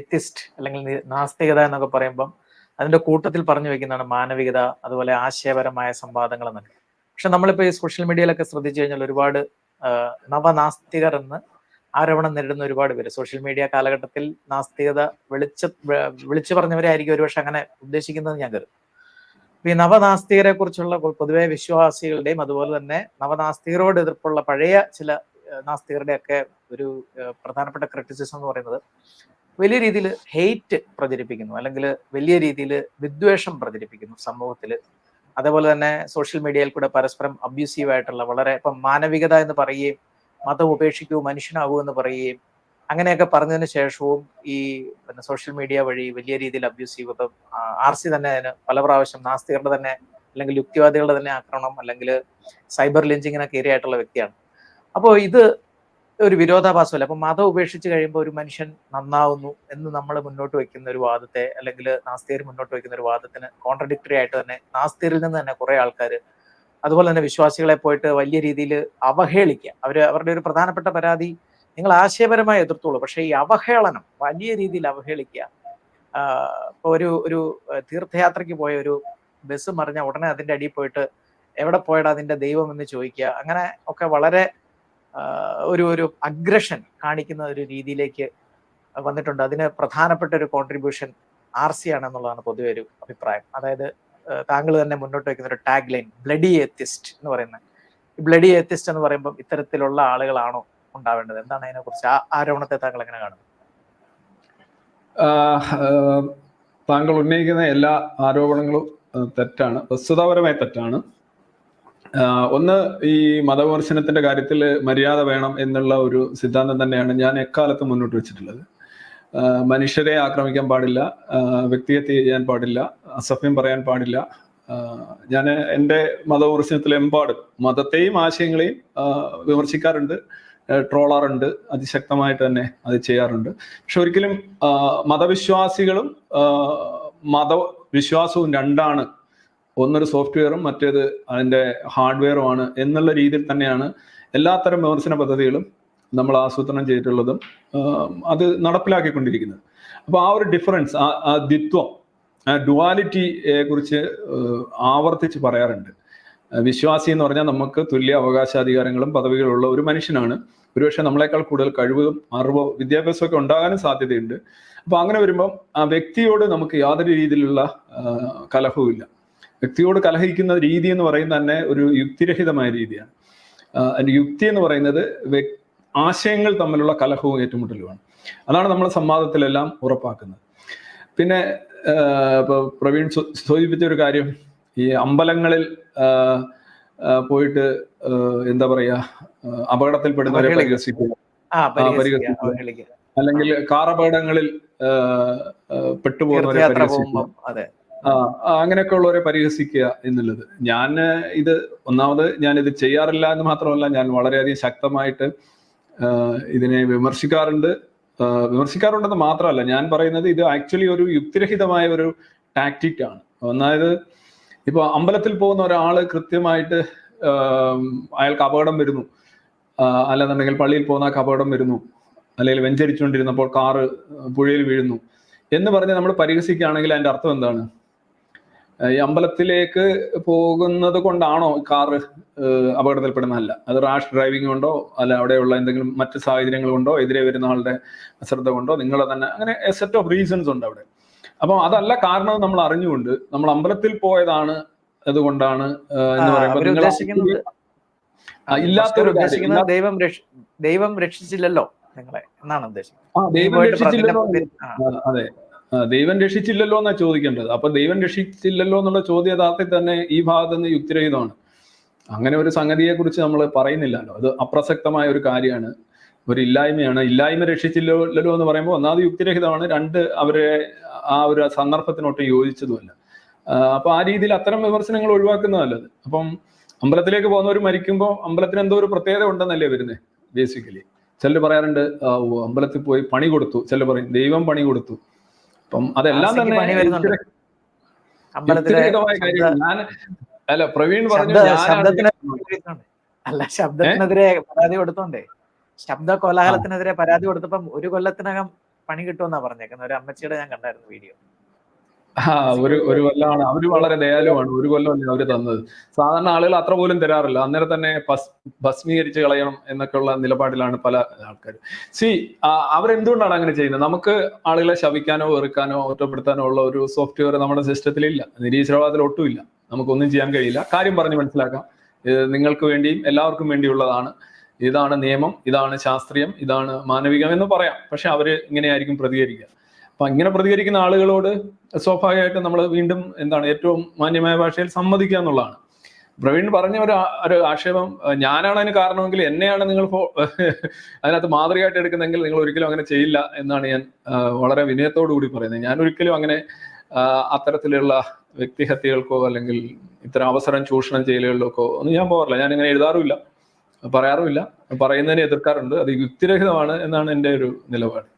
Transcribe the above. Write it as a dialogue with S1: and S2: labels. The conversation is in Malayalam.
S1: എത്തിസ്റ്റ് അല്ലെങ്കിൽ നാസ്തികത എന്നൊക്കെ പറയുമ്പം അതിന്റെ കൂട്ടത്തിൽ പറഞ്ഞു വെക്കുന്നതാണ് മാനവികത അതുപോലെ ആശയപരമായ സംവാദങ്ങൾ എന്നൊക്കെ. പക്ഷെ നമ്മളിപ്പോ ഈ സോഷ്യൽ മീഡിയയിലൊക്കെ ശ്രദ്ധിച്ചു കഴിഞ്ഞാൽ ഒരുപാട് നവനാസ്തികർ എന്ന് ആരോപണം നേരിടുന്ന ഒരുപാട് പേര്. സോഷ്യൽ മീഡിയ കാലഘട്ടത്തിൽ നാസ്തികത വിളിച്ച വിളിച്ചു പറഞ്ഞവരായിരിക്കും ഒരുപക്ഷെ അങ്ങനെ ഉദ്ദേശിക്കുന്നത് ഞാൻ കരുതും ഈ നവനാസ്തികരെ കുറിച്ചുള്ള പൊതുവെ വിശ്വാസികളുടെയും അതുപോലെ തന്നെ നവനാസ്തികരോട് എതിർപ്പുള്ള പഴയ ചില നാസ്തികരുടെ ഒക്കെ ഒരു പ്രധാനപ്പെട്ട ക്രിറ്റിസിസം എന്ന് പറയുന്നത് വലിയ രീതിയിൽ ഹെയ്റ്റ് പ്രചരിപ്പിക്കുന്നു. അല്ലെങ്കിൽ വലിയ രീതിയിൽ വിദ്വേഷം പ്രചരിപ്പിക്കുന്നു സമൂഹത്തിൽ അതേപോലെ തന്നെ സോഷ്യൽ മീഡിയയിൽ കൂടെ പരസ്പരം അബ്യൂസീവ് ആയിട്ടുള്ള വളരെ ഇപ്പം മാനവികത എന്ന് പറയുകയും മതം ഉപേക്ഷിക്കൂ മനുഷ്യനാകൂ എന്ന് പറയുകയും അങ്ങനെയൊക്കെ പറഞ്ഞതിന് ശേഷവും ഈ പിന്നെ സോഷ്യൽ മീഡിയ വഴി വലിയ രീതിയിൽ അബ്യൂസീവ് ഇപ്പം ആർ സി തന്നെ അതിന് പല പ്രാവശ്യം നാസ്തികരുടെ തന്നെ അല്ലെങ്കിൽ യുക്തിവാദികളുടെ തന്നെ ആക്രമണം അല്ലെങ്കിൽ സൈബർ ലിഞ്ചിങ്ങിനൊക്കെ ഇരയായിട്ടുള്ള വ്യക്തിയാണ്. അപ്പോൾ ഇത് ഒരു വിരോധാഭാസമല്ല. അപ്പൊ മതം ഉപേക്ഷിച്ച് കഴിയുമ്പോൾ ഒരു മനുഷ്യൻ നന്നാവുന്നു എന്ന് നമ്മൾ മുന്നോട്ട് വെക്കുന്ന ഒരു വാദത്തെ അല്ലെങ്കിൽ നാസ്തികർ മുന്നോട്ട് വെക്കുന്ന ഒരു വാദത്തിന് കോൺട്രഡിക്ടറി ആയിട്ട് തന്നെ നാസ്തികരിൽ നിന്ന് തന്നെ കുറെ ആൾക്കാർ അതുപോലെ തന്നെ വിശ്വാസികളെ പോയിട്ട് വലിയ രീതിയിൽ അവഹേളിക്കുക. അവർ അവരുടെ ഒരു പ്രധാനപ്പെട്ട പരാതി നിങ്ങൾ ആശയപരമായി എതിർത്തോളൂ. പക്ഷേ ഈ അവഹേളനം വലിയ രീതിയിൽ അവഹേളിക്കുക ഇപ്പോൾ ഇപ്പൊ ഒരു ഒരു തീർത്ഥയാത്രയ്ക്ക് പോയ ഒരു ബസ് മറിഞ്ഞ ഉടനെ അതിന്റെ അടിയിൽ പോയിട്ട് എവിടെ പോയടാ അതിന്റെ ദൈവം എന്ന് ചോദിക്കുക അങ്ങനെ ഒക്കെ വളരെ ഒരു ഒരു അഗ്രഷൻ കാണിക്കുന്ന ഒരു രീതിയിലേക്ക് വന്നിട്ടുണ്ട്. അതിന് പ്രധാനപ്പെട്ട ഒരു കോൺട്രിബ്യൂഷൻ ആർ സി ആണെന്നുള്ളതാണ് പൊതുവെ ഒരു അഭിപ്രായം. അതായത് താങ്കൾ തന്നെ മുന്നോട്ട് വയ്ക്കുന്ന ഒരു ടാഗ് ലൈൻ ബ്ലഡി എത്തിസ്റ്റ് എന്ന് പറയുന്നത് ബ്ലഡി എത്തിസ്റ്റ് എന്ന് പറയുമ്പോൾ ഇത്തരത്തിലുള്ള ആളുകളാണോ ഉണ്ടാവേണ്ടത്? എന്താണ് അതിനെ കുറിച്ച് ആ ആരോപണത്തെ താങ്കൾ എങ്ങനെ കാണുന്നത്
S2: താങ്കൾ ഉന്നയിക്കുന്ന എല്ലാ ആരോപണങ്ങളും തെറ്റാണ്. വസ്തുതാപരമായി തെറ്റാണ്. ഒന്ന് ഈ മതവിമർശനത്തിന്റെ കാര്യത്തിൽ മര്യാദ വേണം എന്നുള്ള ഒരു സിദ്ധാന്തം തന്നെയാണ് ഞാൻ എക്കാലത്ത് മുന്നോട്ട് വെച്ചിട്ടുള്ളത്. മനുഷ്യരെ ആക്രമിക്കാൻ പാടില്ല വ്യക്തിയെ ചെയ്യാൻ പാടില്ല അസഭ്യം പറയാൻ പാടില്ല. ഞാൻ എന്റെ മതവിമർശനത്തിൽ എമ്പാടും മതത്തെയും ആശയങ്ങളെയും വിമർശിക്കാറുണ്ട് ട്രോളാറുണ്ട് അതിശക്തമായിട്ട് തന്നെ അത് ചെയ്യാറുണ്ട്. പക്ഷെ ഒരിക്കലും മതവിശ്വാസികളും മതവിശ്വാസവും രണ്ടാണ് ഒന്നൊരു സോഫ്റ്റ്വെയറും മറ്റേത് അതിന്റെ ഹാർഡ്വെയറുമാണ് എന്നുള്ള രീതിയിൽ തന്നെയാണ് എല്ലാത്തരം വിമർശന പദ്ധതികളും നമ്മൾ ആസൂത്രണം ചെയ്തിട്ടുള്ളതും അത് നടപ്പിലാക്കിക്കൊണ്ടിരിക്കുന്നത്. അപ്പോൾ ആ ഒരു ഡിഫറൻസ് ആ ദ്വിത്വം ഡുവാലിറ്റിയെ കുറിച്ച് ആവർത്തിച്ച് പറയാറുണ്ട്. വിശ്വാസി എന്ന് പറഞ്ഞാൽ നമുക്ക് തുല്യ അവകാശാധികാരങ്ങളും പദവികളുള്ള ഒരു മനുഷ്യനാണ്. ഒരുപക്ഷെ നമ്മളെക്കാൾ കൂടുതൽ കഴിവും അറിവോ വിദ്യാഭ്യാസമൊക്കെ ഉണ്ടാകാനും സാധ്യതയുണ്ട്. അപ്പൊ അങ്ങനെ വരുമ്പം ആ വ്യക്തിയോട് നമുക്ക് യാതൊരു രീതിയിലുള്ള കലഹവുമില്ല. വ്യക്തിയോട് കലഹിക്കുന്ന രീതി എന്ന് പറയുന്നത് തന്നെ ഒരു യുക്തിരഹിതമായ രീതിയാണ്. അതിന്റെ യുക്തി എന്ന് പറയുന്നത് ആശയങ്ങൾ തമ്മിലുള്ള കലഹവും ഏറ്റുമുട്ടലുമാണ്. അതാണ് നമ്മൾ സംവാദത്തിലെല്ലാം ഉറപ്പാക്കുന്നത്. പിന്നെ ആ, ഇപ്പൊ പ്രവീൺ സൂചിപ്പിച്ച ഒരു കാര്യം ഈ അമ്പലങ്ങളിൽ പോയിട്ട് എന്താ പറയാ അപകടത്തിൽപ്പെടുന്നവരെ. പരിഹസിക്കുക. അല്ലെങ്കിൽ കാർ അപകടങ്ങളിൽ പെട്ടുപോകുന്നവരെ പരിഹസിക്കുക. അങ്ങനെയൊക്കെ ഉള്ളവരെ പരിഹസിക്കുക എന്നുള്ളത്. ഞാൻ ഇത് ഒന്നാമത് ഞാൻ ഇത് ചെയ്യാറില്ല എന്ന് മാത്രമല്ല ഞാൻ വളരെയധികം ശക്തമായിട്ട് ഇതിനെ വിമർശിക്കാറുണ്ട്. വിമർശിക്കാറുണ്ടെന്ന് മാത്രമല്ല ഞാൻ പറയുന്നത് ഇത് ആക്ച്വലി ഒരു യുക്തിരഹിതമായ ഒരു ടാക്ടിക് ആണ്. അതായത് ഇപ്പൊ അമ്പലത്തിൽ പോകുന്ന ഒരാൾ കൃത്യമായിട്ട് അയാൾക്ക് അപകടം വരുന്നു. അല്ലെന്നുണ്ടെങ്കിൽ പള്ളിയിൽ പോകുന്ന അപകടം വരുന്നു. അല്ലെങ്കിൽ വെഞ്ചരിച്ചുകൊണ്ടിരുന്നപ്പോൾ കാറ് പുഴയിൽ വീഴുന്നു. എന്ന് പറഞ്ഞ് നമ്മൾ പരിഹസിക്കുകയാണെങ്കിൽ അതിന്റെ അർത്ഥം എന്താണ്? ഈ അമ്പലത്തിലേക്ക് പോകുന്നത് കൊണ്ടാണോ കാറ് അപകടത്തിൽപ്പെടുന്നതല്ല? അത് റാഷ് ഡ്രൈവിംഗ് കൊണ്ടോ അല്ല അവിടെയുള്ള എന്തെങ്കിലും മറ്റ് സാഹചര്യങ്ങൾ കൊണ്ടോ എതിരെ വരുന്ന ആളുടെ അശ്രദ്ധ കൊണ്ടോ നിങ്ങളെ തന്നെ അങ്ങനെ സെറ്റ് ഓഫ് റീസൺസ് ഉണ്ട് അവിടെ. അപ്പം അതല്ല കാരണം നമ്മൾ അറിഞ്ഞുകൊണ്ട് നമ്മൾ അമ്പലത്തിൽ പോയതാണ് അതുകൊണ്ടാണ് എന്ന് പറയുമ്പോൾ
S1: അവർ
S2: നിങ്ങൾ
S1: ഉദ്ദേശിക്കുന്നത്
S2: ഇല്ലാത്ത ഒരു
S1: ഉദ്ദേശിക്കുന്നത് ദൈവം ദൈവം രക്ഷിച്ചില്ലല്ലോ നിങ്ങളെ എന്നാണ് ഉദ്ദേശിക്കുന്നത്.
S2: അതെ. ദൈവം രക്ഷിച്ചില്ലല്ലോ എന്നാ ചോദിക്കേണ്ടത്. അപ്പൊ ദൈവം രക്ഷിച്ചില്ലല്ലോ എന്നുള്ള ചോദ്യ യഥാർത്ഥത്തിൽ തന്നെ ഈ ഭാഗത്ത് നിന്ന് യുക്തിരഹിതമാണ്. അങ്ങനെ ഒരു സംഗതിയെ കുറിച്ച് നമ്മൾ പറയുന്നില്ലല്ലോ. അത് അപ്രസക്തമായ ഒരു കാര്യമാണ്. ഒരു ഇല്ലായ്മയാണ്. ഇല്ലായ്മ രക്ഷിച്ചില്ലല്ലോ എന്ന് പറയുമ്പോൾ ഒന്നാമത് യുക്തിരഹിതമാണ്. രണ്ട് അവരെ ആ ഒരു സന്ദർഭത്തിനൊട്ട് യോജിച്ചതുമല്ല. അപ്പൊ ആ രീതിയിൽ അത്തരം വിമർശനങ്ങൾ ഒഴിവാക്കുന്നത് നല്ലത് അപ്പം അമ്പലത്തിലേക്ക് പോകുന്നവർ മരിക്കുമ്പോൾ അമ്പലത്തിന് എന്തോ ഒരു പ്രത്യേകത ഉണ്ടെന്നല്ലേ വരുന്നത് ബേസിക്കലി ചിലർ പറയാറുണ്ട് അമ്പലത്തിൽ പോയി പണി കൊടുത്തു. ചിലർ പറയും ദൈവം പണി കൊടുത്തു. അപ്പം അതെല്ലാം തന്നെ ഞാൻ അല്ല പ്രവീൺ പറഞ്ഞു
S1: അല്ല ശബ്ദത്തിനെതിരെ പരാതി കൊടുത്തോണ്ടേ. ശബ്ദ കോലാഹലത്തിനെതിരെ പരാതി കൊടുത്തപ്പം ഒരു കൊല്ലത്തിനകം പണി കിട്ടുമെന്നാ പറഞ്ഞേക്കുന്നത്. ഒരു അമ്മച്ചിയുടെ ഞാൻ കണ്ടായിരുന്നു വീഡിയോ.
S2: ആ ഒരു ഒരു കൊല്ലമാണ് അവർ വളരെ ദയാലുവാണ്. ഒരു കൊല്ലമല്ലേ അവർ തന്നത്. സാധാരണ ആളുകൾ അത്ര പോലും തരാറില്ല. അന്നേരം തന്നെ ഭസ് ഭസ്മീകരിച്ച് കളയണം എന്നൊക്കെയുള്ള നിലപാടിലാണ് പല ആൾക്കാരും. സി അവരെന്തുകൊണ്ടാണ് അങ്ങനെ ചെയ്യുന്നത്? നമുക്ക് ആളുകളെ ശവിക്കാനോ വെറുക്കാനോ ഒറ്റപ്പെടുത്താനോ ഉള്ള ഒരു സോഫ്റ്റ്വെയർ നമ്മുടെ സിസ്റ്റത്തിൽ ഇല്ല നിരീശ്വരവാദത്തിൽ ഒട്ടുമില്ല. നമുക്കൊന്നും ചെയ്യാൻ കഴിയില്ല. കാര്യം പറഞ്ഞ് മനസ്സിലാക്കാം. ഇത് നിങ്ങൾക്ക് വേണ്ടിയും എല്ലാവർക്കും വേണ്ടിയുള്ളതാണ്. ഇതാണ് നിയമം ഇതാണ് ശാസ്ത്രീയം ഇതാണ് മാനവികം എന്ന് പറയാം. പക്ഷെ അവർ ഇങ്ങനെയായിരിക്കും പ്രതികരിക്കുക. അപ്പൊ ഇങ്ങനെ പ്രതികരിക്കുന്ന ആളുകളോട് സ്വാഭാവികമായിട്ടും നമ്മൾ വീണ്ടും എന്താണ് ഏറ്റവും മാന്യമായ ഭാഷയിൽ സമ്മതിക്കുക എന്നുള്ളതാണ്. പ്രവീൺ പറഞ്ഞ ഒരു ഒരു ആക്ഷേപം ഞാനാണ് അതിന് കാരണമെങ്കിൽ എന്നെയാണ് നിങ്ങൾ അതിനകത്ത് മാതൃകയായിട്ട് എടുക്കുന്നെങ്കിൽ നിങ്ങൾ ഒരിക്കലും അങ്ങനെ ചെയ്യില്ല എന്നാണ് ഞാൻ വളരെ വിനയത്തോടു കൂടി പറയുന്നത്. ഞാൻ ഒരിക്കലും അങ്ങനെ അത്തരത്തിലുള്ള വ്യക്തിഹത്യകൾക്കോ അല്ലെങ്കിൽ ഇത്തരം അവസരം ചൂഷണം ചെയ്യലുകളിലേക്കോ ഒന്നും ഞാൻ പോകാറില്ല. ഞാൻ ഇങ്ങനെ എഴുതാറുമില്ല പറയാറുമില്ല പറയുന്നതിനെ എതിർക്കാറുണ്ട്. അത് യുക്തിരഹിതമാണ് എന്നാണ് എന്റെ ഒരു നിലപാട്.